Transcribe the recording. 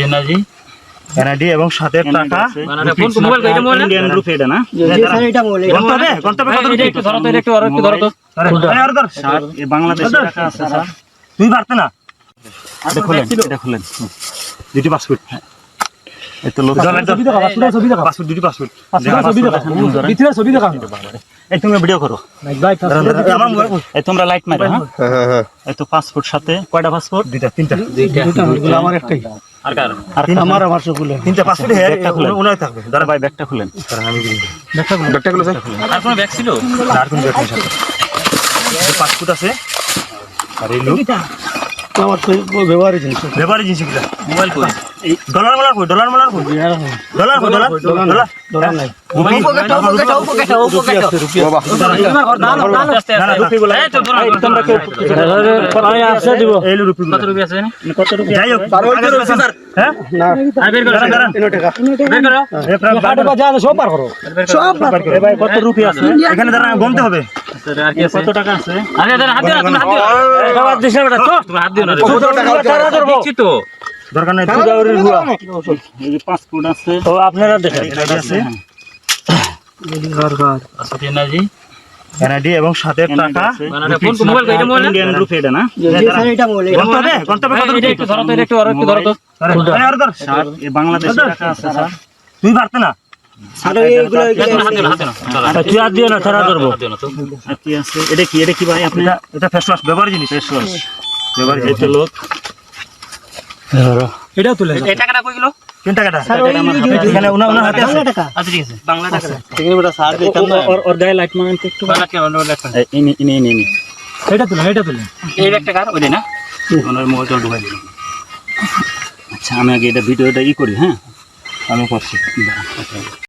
Asad energy এবং সাথে টাকা। ইন্ডিয়ান রুপি এটা না? গণতে হবে কত রুপি একটু ধরো তো একটু ধরো একটু ধরো তো। আরে, আরে, আরে, ধর। স্যার এই টাকা আছে স্যার। তুই পারতে না? এটা খুলেন এটা খুলেন। দুটি পাসপোর্ট তোমরা লাইট মারো হ্যাঁ? তো পাসপোর্ট সাথে। কয়টা পাসপোর্ট দুইটা তিনটা। আমার একটাই। আর কার? আর আমার আমার সবগুলো। তিনটা পাসপোর্ট হ্যাঁ ব্যাগটা খুলেন। উনাই থাকবে। দাঁড়া ভাই ব্যাগটা খুলেন। আর কোন ব্যাগ ছিল? আর কোন ব্যাগ নেই পাসপোর্ট আছে। আর এই লোক ব্যবহারের জিনিস। কিটা মোবাইল কই? ডলার মালার কই? ডলার মালার কই? ডলার কই? ডলার? Dollar dollar? নাই। মোবাইল আস্তে না না আস্তে রুপি গুলো এই তো ধরো তোমরা কেউ এই রুপি। কত রুপি আছে? এখানে কত রুপি যাই হোক হ্যাঁ? আর বের করো দাঁড়ান দাঁড়ান বের করো। এ প্রায় বার করো। বার করো। এ ভাই কত রুপি আছে? এখানে দাঁড়ান গুনতে হবে। কত টাকা আছে আরে আরে হাত দিও না, তুমি হাত দিও না। সবার দেশে বেটা তো হাত দিও না কত টাকা আছে? তো দরকার নাই এই যে পাসপোর্ট আছে তো আপনারা দেখেন এটা আছে আসাদ এনার্জি এনআইডি এবং সাথে টাকা বানাটা ফোন মোবাইল কইটা মোবাইল ইন্ডিয়ান রুপি এটা না গুনতে হবে গুনতে হবে কত রুপি একটু ধরো তো একটু ধরো একটু ধরো তো আরে আরে, আরে ধর। স্যার টাকা আছে স্যার তুই পারতে না এখন হাত দিও না হাত দিও না তুই আর দিও না ছাড়া করব হাত দিও না তো? আর কি আছে? এটা কি এটা কি ভাই আপনি এটা এটা ফেস ওয়াশ ব্যবহার জিনিস। ফেস ওয়াশ ব্যবহার এই তো লোক। এই টাকাটা কই গেল? তিন টাকাটা এখানে উনা উনা হাতে আছে। আচ্ছা ঠিক আছে। বাংলা টাকা। ওর ওর গায়ে লাইট মারেন একটু। বাংলা টাকা বাংলা টাকা। এই, ইনি ইনি ইনি ইনি এই একটা কার? ওই না? ওনার মোবাইলটা ঢুকাই দিলাম আচ্ছা আমি আগে এটা ভিডিওটা ই করি হ্যাঁ? আমি করছি।